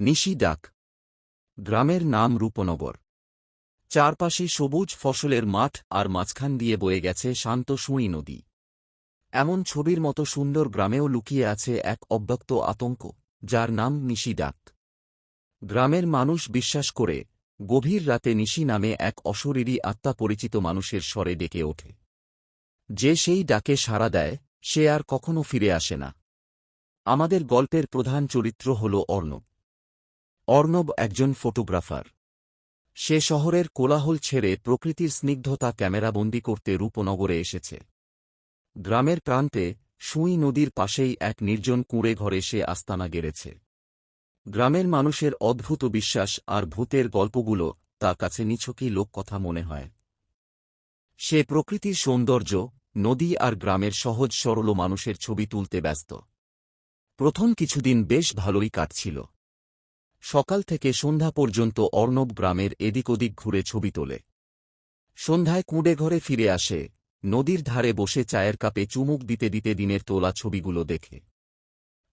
নিশি ডাক। গ্রামের নাম রূপনগর। চারপাশে সবুজ ফসলের মাঠ আর মাঝখান দিয়ে বয়ে গেছে শান্ত সুঁই নদী। এমন ছবির মতো সুন্দর গ্রামেও লুকিয়ে আছে এক অব্যক্ত আতঙ্ক, যার নাম নিশি ডাক। গ্রামের মানুষ বিশ্বাস করে, গভীর রাতে নিশি নামে এক অশরীরী আত্মা পরিচিত মানুষের স্বরে ডেকে ওঠে। যে সেই ডাকে সাড়া দেয়, সে আর কখনো ফিরে আসে না। আমাদের গল্পের প্রধান চরিত্র হল অর্ণব। অর্ণব একজন ফটোগ্রাফার। সে শহরের কোলাহল ছেড়ে প্রকৃতির স্নিগ্ধতা ক্যামেরাবন্দি করতে রূপনগরে এসেছে। গ্রামের প্রান্তে সুই নদীর পাশেই এক নির্জন কুঁড়ে ঘরে সে আস্তানা গেড়েছে। গ্রামের মানুষের অদ্ভুত বিশ্বাস আর ভূতের গল্পগুলো তার কাছে নিছকই লোককথা মনে হয়। সে প্রকৃতির সৌন্দর্য, নদী আর গ্রামের সহজ সরল মানুষের ছবি তুলতে ব্যস্ত। প্রথম কিছুদিন বেশ ভালোই কাটছিল। সকাল থেকে সন্ধ্যা পর্যন্ত অর্ণব গ্রামের এদিক ওদিক ঘুরে ছবি তোলে। সন্ধ্যায় কুঁড়ে ঘরে ফিরে আসে, নদীর ধারে বসে চায়ের কাপে চুমুক দিতে দিতে দিনের তোলা ছবিগুলো দেখে।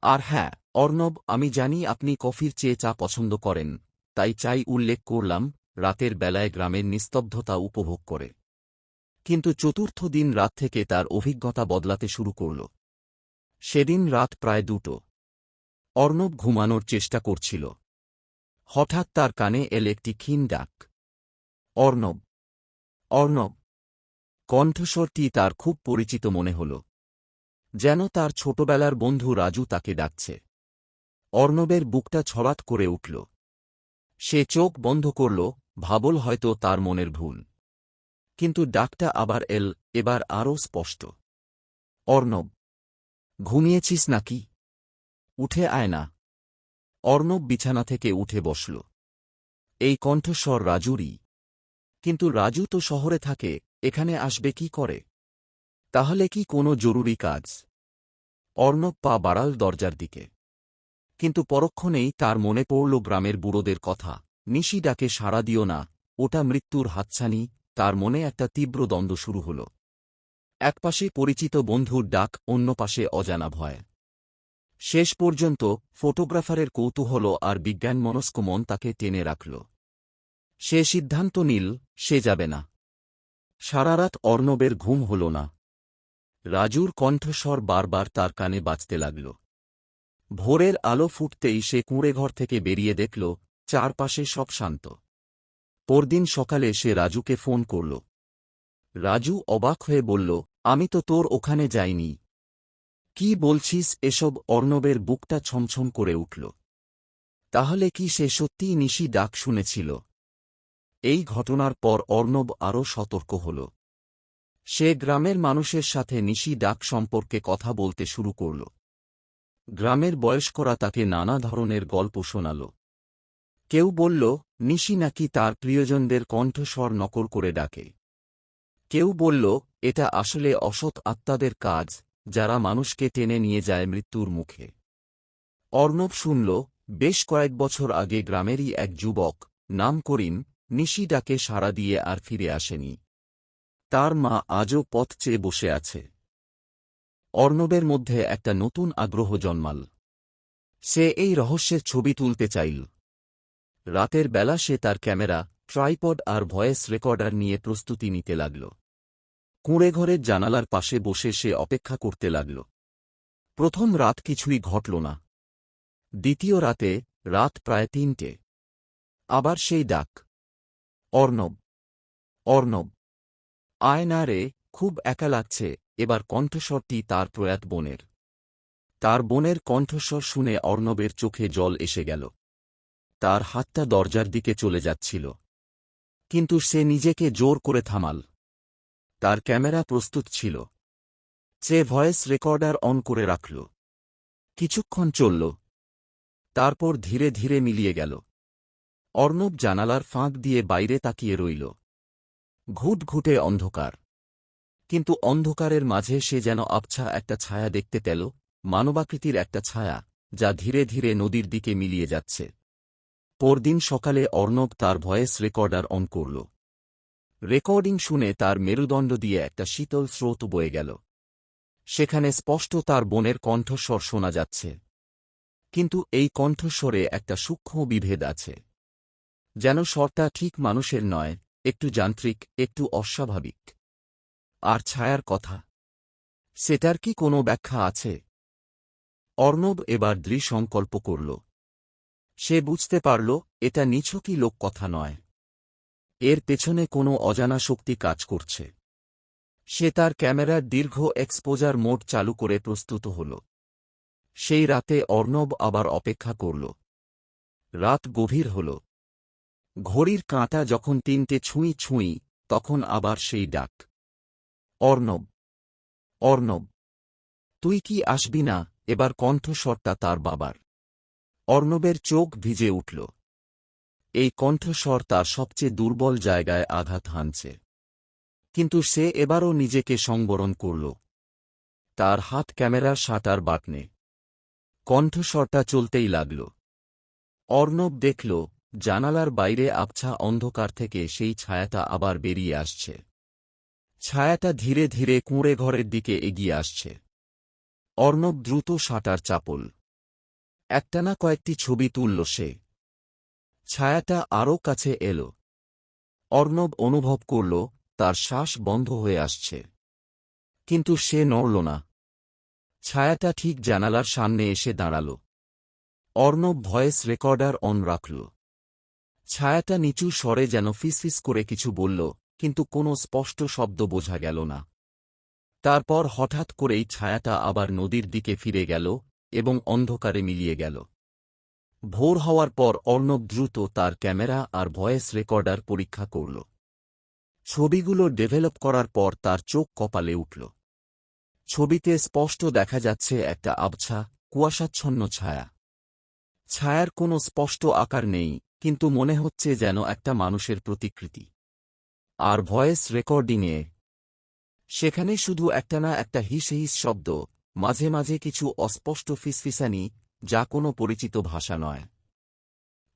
আর হ্যাঁ অর্ণব, আমি জানি আপনি কফির চেয়ে চা পছন্দ করেন, তাই চাই উল্লেখ করলাম, রাতের বেলায় গ্রামের নিস্তব্ধতা উপভোগ করে। কিন্তু চতুর্থ দিন রাত থেকে তার অভিজ্ঞতা বদলাতে শুরু করল। সেদিন রাত প্রায় দুটো। অর্ণব ঘুমানোর চেষ্টা করছিল। হঠাৎ তার কানে এল একটি ক্ষীণ ডাক। অর্ণব। অর্ণব। কণ্ঠস্বরটি তার খুব পরিচিত মনে হল। যেন তার ছোটবেলার বন্ধু রাজু তাকে ডাকছে। অর্ণবের বুকটা ছড়াত করে উঠল। সে চোখ বন্ধ করল, ভাবল হয়তো তার মনের ভুল। কিন্তু ডাকটা আবার এল, এবার আরও স্পষ্ট। অর্ণব। ঘুমিয়েছিস নাকি? উঠে আয় না। অর্ণব বিছানা থেকে উঠে বসল। এই কণ্ঠস্বর রাজুরই। কিন্তু রাজু তো শহরে থাকে, এখানে আসবে কি করে? তাহলে কি কোনো জরুরি কাজ? অর্ণব পা বাড়াল দরজার দিকে। কিন্তু পরক্ষণেই তার মনে পড়ল গ্রামের বুড়োদের কথা। নিশি ডাকে, সাড়া দিও না, ওটা মৃত্যুর হাতছানি। তার মনে একটা তীব্র দ্বন্দ্ব শুরু হল। একপাশে পরিচিত বন্ধুর ডাক, অন্য পাশে অজানা ভয়। শেষ পর্যন্ত, ফটোগ্রাফারের কৌতূহল আর বিজ্ঞানমনস্ক মন তাকে টেনে রাখল। সে সিদ্ধান্ত নিল, সে যাবে না। সারারাত অর্ণবের ঘুম হল না। রাজুর কণ্ঠস্বর বারবার তার কানে বাজতে লাগল। ভোরের আলো ফুটতেই সে কুঁড়েঘর থেকে বেরিয়ে দেখল, চারপাশে সব শান্ত। পরদিন সকালে সে রাজুকে ফোন করল। রাজু অবাক হয়ে বলল, আমি তো তোর ওখানে যাইনি। কি বলছিস এসব অর্ণবের বুকটা ছমছম করে উঠল। তাহলে কি সে সত্যিই নিশি ডাক শুনেছিল? এই ঘটনার পর অর্ণব আরও সতর্ক হল। সে গ্রামের মানুষের সাথে নিশি ডাক সম্পর্কে কথা বলতে শুরু করল। গ্রামের বয়স্করা তাকে নানা ধরনের গল্প শোনাল। কেউ বলল, নিশি নাকি তার প্রিয়জনদের কণ্ঠস্বর নকল করে ডাকে। কেউ বলল, এটা আসলে অসৎ আত্মাদের কাজ। যারা মানুষকে টেনে নিয়ে যায় মৃত্যুর মুখে। অর্ণব শুনল, বেশ কয়েক বছর আগে গ্রামেরই এক যুবক, নাম করিম নিশি ডাকে সাড়া দিয়ে আর ফিরে আসেনি। তার মা আজও পথ চেয়ে বসে আছে। অর্ণবের মধ্যে একটা নতুন আগ্রহ জন্মাল। সে এই রহস্যের ছবি তুলতে চাইল। রাতের বেলা সে তার ক্যামেরা, ট্রাইপড আর ভয়েস রেকর্ডার নিয়ে প্রস্তুতি নিতে লাগল। কুঁড়ে ঘরের জানালার পাশে বসে সে অপেক্ষা করতে লাগল। প্রথম রাত কিছুই ঘটল না। দ্বিতীয় রাতে রাত প্রায় তিনটে। আবার সেই ডাক। অর্ণব। অর্ণব। আয় না রে খুব একা লাগছে, এবার কণ্ঠস্বরটি তার প্রয়াত বোনের। তার বোনের কণ্ঠস্বর শুনে অর্ণবের চোখে জল এসে গেল। তার হাতটা দরজার দিকে চলে যাচ্ছিল। কিন্তু সে নিজেকে জোর করে থামাল। তার ক্যামেরা প্রস্তুত ছিল। সে ভয়েস রেকর্ডার অন করে রাখল। কিছুক্ষণ চলল। তারপর ধীরে ধীরে মিলিয়ে গেল। অর্ণব জানালার ফাঁক দিয়ে বাইরে তাকিয়ে রইল। ঘুট ঘুটে অন্ধকার। কিন্তু অন্ধকারের মাঝে সে যেন আবছা একটা ছায়া দেখতে পেল, মানবাকৃতির একটা ছায়া, যা ধীরে ধীরে নদীর দিকে মিলিয়ে যাচ্ছে। পরদিন সকালে অর্ণব তার ভয়েস রেকর্ডার অন করল। রেকর্ডিং শুনে তার মেরুদণ্ড দিয়ে একটা শীতল স্রোত বয়ে গেল। সেখানে স্পষ্ট তার বোনের কণ্ঠস্বর শোনা যাচ্ছে। কিন্তু এই কণ্ঠস্বরে একটা সূক্ষ্ম বিভেদ আছে। যেন স্বরটা ঠিক মানুষের নয়, একটু যান্ত্রিক, একটু অস্বাভাবিক। আর ছায়ার কথা। সেটার কি কোনো ব্যাখ্যা আছে? অর্ণব এবার দৃঢ়সংকল্প করল। সে বুঝতে পারল, এটা নিছকই লোককথা নয়। এর পেছনে কোনো অজানা শক্তি কাজ করছে। সে তার ক্যামেরার দীর্ঘ এক্সপোজার মোড চালু করে প্রস্তুত হল। সেই রাতে অর্ণব আবার অপেক্ষা করল। রাত গভীর হল। ঘড়ির কাঁটা যখন তিনটে ছুঁই ছুঁই, তখন আবার সেই ডাক। অর্ণব। অর্ণব। তুই কি আসবি না? এবার কণ্ঠস্বরটা তার বাবার। অর্ণবের চোখ ভিজে উঠল। এই কণ্ঠস্বর তার সবচেয়ে দুর্বল জায়গায় আঘাত হানছে। কিন্তু সে এবারও নিজেকে সংবরণ করল। তার হাত ক্যামেরার শাটার বাটনে। কণ্ঠস্বরটা চলতেই লাগল। অর্ণব দেখল, জানালার বাইরে আবছা অন্ধকার থেকে সেই ছায়াটা আবার বেরিয়ে আসছে। ছায়াটা ধীরে ধীরে কুঁড়ে ঘরের দিকে এগিয়ে আসছে। অর্ণব দ্রুত শাটার চাপল। একটানা কয়েকটি ছবি তুলল সে। ছায়াটা আরও কাছে এল। অর্ণব অনুভব করল, তার শ্বাস বন্ধ হয়ে আসছে। কিন্তু সে নড়ল না। ছায়াটা ঠিক জানালার সামনে এসে দাঁড়াল। অর্ণব ভয়েস রেকর্ডার অন রাখল। ছায়াটা নিচু স্বরে যেন ফিসফিস করে কিছু বলল, কিন্তু কোনো স্পষ্ট শব্দ বোঝা গেল না। তারপর হঠাৎ করেই ছায়াটা আবার নদীর দিকে ফিরে গেল এবং অন্ধকারে মিলিয়ে গেল। ভোর হওয়ার পর অর্ণব দ্রুত তার ক্যামেরা আর ভয়েস রেকর্ডার পরীক্ষা করল। ছবিগুলো ডেভেলপ করার পর তার চোখ কপালে উঠল। ছবিতে স্পষ্ট দেখা যাচ্ছে একটা আবছা, কুয়াশাচ্ছন্ন ছায়া। ছায়ার কোনো স্পষ্ট আকার নেই, কিন্তু মনে হচ্ছে যেন একটা মানুষের প্রতিকৃতি। আর ভয়েস রেকর্ডিংয়ে সেখানে শুধু একটা না একটা হিস হিস শব্দ, মাঝে মাঝে কিছু অস্পষ্ট ফিসফিসানি যা কোনো পরিচিত ভাষা নয়।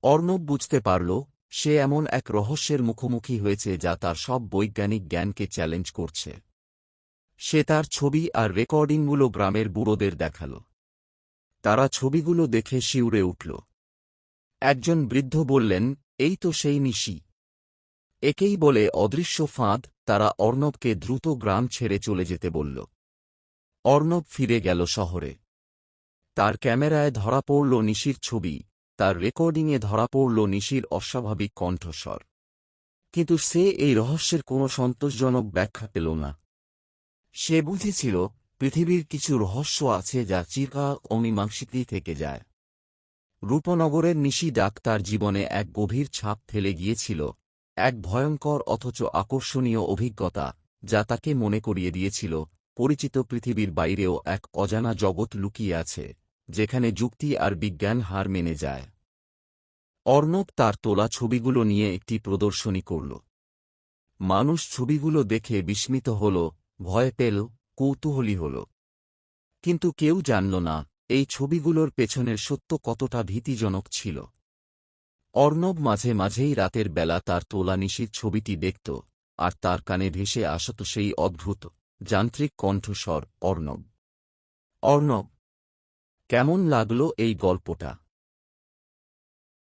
অর্ণব বুঝতে পারল, সে এমন এক রহস্যের মুখোমুখি হয়েছে যা তার সব বৈজ্ঞানিক জ্ঞানকে চ্যালেঞ্জ করছে। সে তার ছবি আর রেকর্ডিংগুলো গ্রামের বুড়োদের দেখাল। তারা ছবিগুলো দেখে শিউরে উঠল। একজন বৃদ্ধ বললেন, এই তো সেই নিশি। একেই বলে, অদৃশ্য ফাঁদ। তারা অর্ণবকে দ্রুত গ্রাম ছেড়ে চলে যেতে বলল। অর্ণব ফিরে গেল শহরে। তার ক্যামেরায় ধরা পড়ল নিশির ছবি, তার রেকর্ডিংয়ে ধরা পড়ল নিশির অস্বাভাবিক কণ্ঠস্বর। কিন্তু সে এই রহস্যের কোনো সন্তোষজনক ব্যাখ্যা পেল না। সে বুঝেছিল পৃথিবীর কিছু রহস্য আছে যা চিরকাল অমীমাংসিকই থেকে যায়। রূপনগরের নিশি ডাক তার জীবনে এক গভীর ছাপ ফেলে গিয়েছিল, এক ভয়ঙ্কর অথচ আকর্ষণীয় অভিজ্ঞতা, যা তাকে মনে করিয়ে দিয়েছিল পরিচিত পৃথিবীর বাইরেও এক অজানা জগৎ লুকিয়ে আছে, যেখানে যুক্তি আর বিজ্ঞান হার মেনে যায়। অর্ণব তার তোলা ছবিগুলো নিয়ে একটি প্রদর্শনী করল। মানুষ ছবিগুলো দেখে বিস্মিত হল, ভয় পেল, কৌতূহলী হল। কিন্তু কেউ জানল না, এই ছবিগুলোর পেছনের সত্য কতটা ভীতিজনক ছিল। অর্ণব মাঝে মাঝেই রাতের বেলা তার তোলা নিশির ছবিটি দেখত, আর তার কানে ভেসে আসত সেই অদ্ভুত যান্ত্রিক কণ্ঠস্বর অর্ণব। অর্ণব কেমন লাগল এই গল্পটা?